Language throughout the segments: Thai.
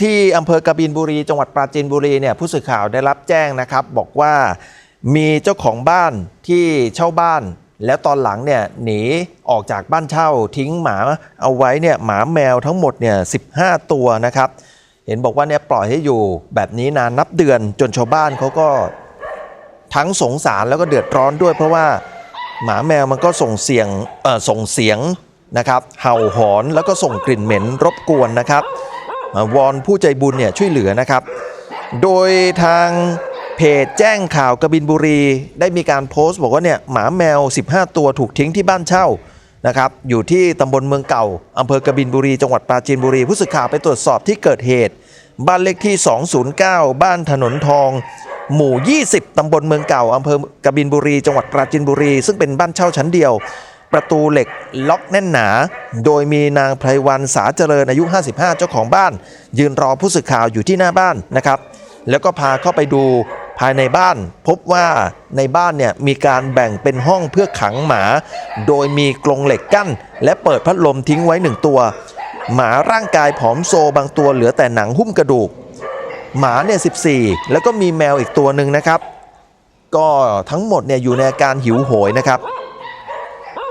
ที่อำเภอกบินบุรี จังหวัดปราจีนบุรีเนี่ยผู้สื่อข่าวได้รับแจ้งนะครับ บอกว่ามีเจ้าของบ้านที่เช่าบ้าน แล้วตอนหลังเนี่ยหนีออกจากบ้านเช่าทิ้งหมาเอาไว้เนี่ยหมาแมวทั้งหมดเนี่ย15 ตัวนะครับ เห็นบอกว่าเนี่ยปล่อยให้อยู่แบบนี้นานนับเดือนจนชาวบ้านเขาก็ทั้งสงสารแล้วก็เดือดร้อนด้วย เพราะว่าหมาแมวมันก็ส่งเสียงเอ่อส่งเสียงนะครับเห่าหอนแล้วก็ส่งกลิ่นเหม็นรบกวนนะครับ วอนผู้ใจบุญเนี่ยช่วยเหลือนะครับ โดยทางเพจแจ้งข่าวกบินบุรี ได้มีการโพสต์ บอกว่าเนี่ยหมาแมว 15 ตัวถูกทิ้งที่บ้านเช่านะครับอยู่ที่ตำบลเมืองเก่าอำเภอกบินบุรี จังหวัดปราจีนบุรี ผู้สื่อข่าวไปตรวจสอบที่เกิดเหตุ บ้านเลขที่ 209 บ้านถนนทอง หมู่ 20 ตำบลเมืองเก่าอำเภอกบินบุรี จังหวัดปราจีนบุรี ซึ่งเป็นบ้านเช่าชั้นเดียว ประตูเหล็กล็อกแน่นหนา โดยมีนางไพรวันสาเจริญอายุ 55 เจ้าของบ้าน ยืนรอผู้สื่อข่าวอยู่ที่หน้าบ้านนะครับ แล้วก็พาเข้าไปดูภายในบ้าน พบว่าในบ้านเนี่ยมีการแบ่งเป็นห้องเพื่อขังหมา โดยมีกรงเหล็กกั้น และเปิดพัดลมทิ้งไว้หนึ่งตัว หมาร่างกายผอมโซบางตัวเหลือแต่หนังหุ้มกระดูก หมาเนี่ย14 แล้วก็มีแมวอีกตัวหนึ่งนะครับ ก็ทั้งหมดเนี่ยอยู่ในอาการหิวโหยนะครับ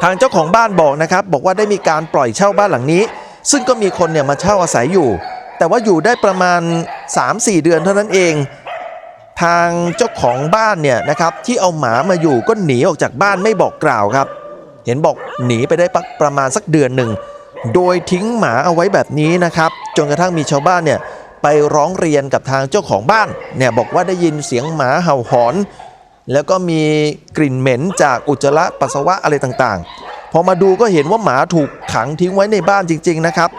ทางเจ้าของบ้านบอกนะครับ บอกว่าได้มีการปล่อยเช่าบ้านหลังนี้ ซึ่งก็มีคนเนี่ยมาเช่าอาศัยอยู่ แต่ว่าอยู่ได้ประมาณ 3-4 เดือนเท่านั้นเอง ทางเจ้าของบ้านเนี่ยนะครับที่เอาหมามาอยู่ก็หนีออกจากบ้านไม่บอกกล่าวครับ เห็นบอกหนีไปได้ปักประมาณสักเดือนหนึ่งโดยทิ้งหมาเอาไว้แบบนี้นะครับจนกระทั่งมีชาวบ้านเนี่ยไปร้องเรียนกับทางเจ้าของบ้านเนี่ยบอกว่าได้ยินเสียงหมาเห่าหอน แล้วก็มีกลิ่นเหม็นจากอุจจาระปัสสาวะอะไรต่างๆ พอมาดูก็เห็นว่าหมาถูกขังทิ้งไว้ในบ้านจริง ๆนะครับ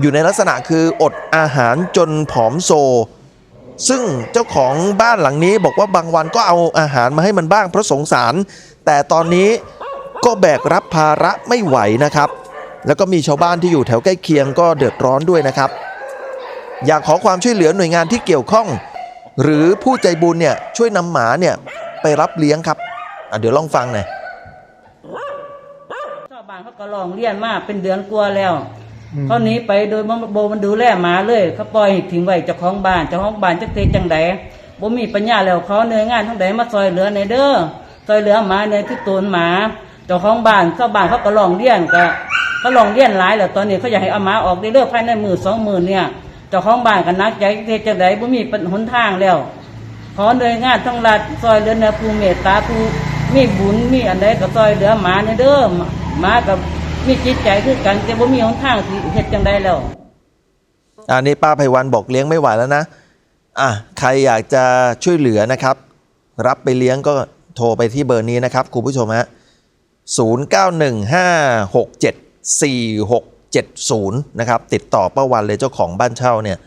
อยู่ในลักษณะคืออดอาหารจนผอมโซ ซึ่งเจ้าของบ้านหลังนี้บอกว่าบางวันก็เอาอาหารมาให้มันบ้างเพราะสงสาร แต่ตอนนี้ก็แบกรับภาระไม่ไหวนะครับ แล้วก็มีชาวบ้านที่อยู่แถวใกล้เคียงก็เดือดร้อนด้วยนะครับ อยากขอความช่วยเหลือหน่วยงานที่เกี่ยวข้อง หรือผู้ใจบุญเนี่ยช่วยนำหมาเนี่ย ไปรับเลี้ยงครับอะเดี๋ยวลองฟังหน่อยชาวบ้านเขาก็ลองเรียนมาเป็นเดือนกลัวาแล้วเขาหนีไปโดยบ่โบมันดูแลหมาเลยเขาปล่อยให้ทิ้งไว้เจ้าของบ้านเจ้าของบ้านจักเตจังใดบ่มีปัญญาแล้วเขาเนื้องานทั้งใดมาซอยเหลือในเด้อซอยเหลือหมาในที่ตูนหมาเจ้าของบ้านชาวบ้านเขาก็ลองเรียนก็เขาลองเรียนหลายแล้วตอนนี้เขาอยากให้เอาหมาออกได้เลิกภายในมือสองมือเนี่ยเจ้าของบ้านก็นักใจเทจังใดบ่มีหนทางแล้ว ขอหน่วยงานทั้งรัฐซอยเหลือในภูเมตตาภูมีบุญมีอันใดก็ซอยเหลือหมาในเด้อหมากับมีจิตใจคือกันแต่บ่มีหนทางที่เฮ็ดจังไดแล้วอันนี้ป้าไพวันบอกเลี้ยงไม่ไหวแล้วนะอะใครอยากจะช่วยเหลือนะครับ รับไปเลี้ยงก็โทรไปที่เบอร์นี้นะครับคุณผู้ชมฮะ0915674670 นะครับ ติดต่อป้าวันเลยเจ้าของบ้านเช่าเนี่ย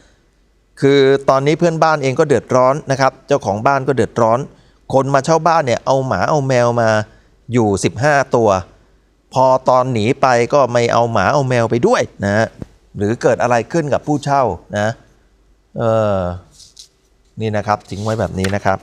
คือตอนนี้เพื่อนบ้านเองก็เดือดร้อนนะครับ เจ้าของบ้านก็เดือดร้อน คนมาเช่าบ้านเนี่ยเอาหมาเอาแมวมาอยู่ 15 ตัว พอตอนหนีไปก็ไม่เอาหมาเอาแมวไปด้วยนะหรือเกิดอะไรขึ้นกับผู้เช่านะเออนี่นะครับทิ้งไว้แบบนี้นะครับ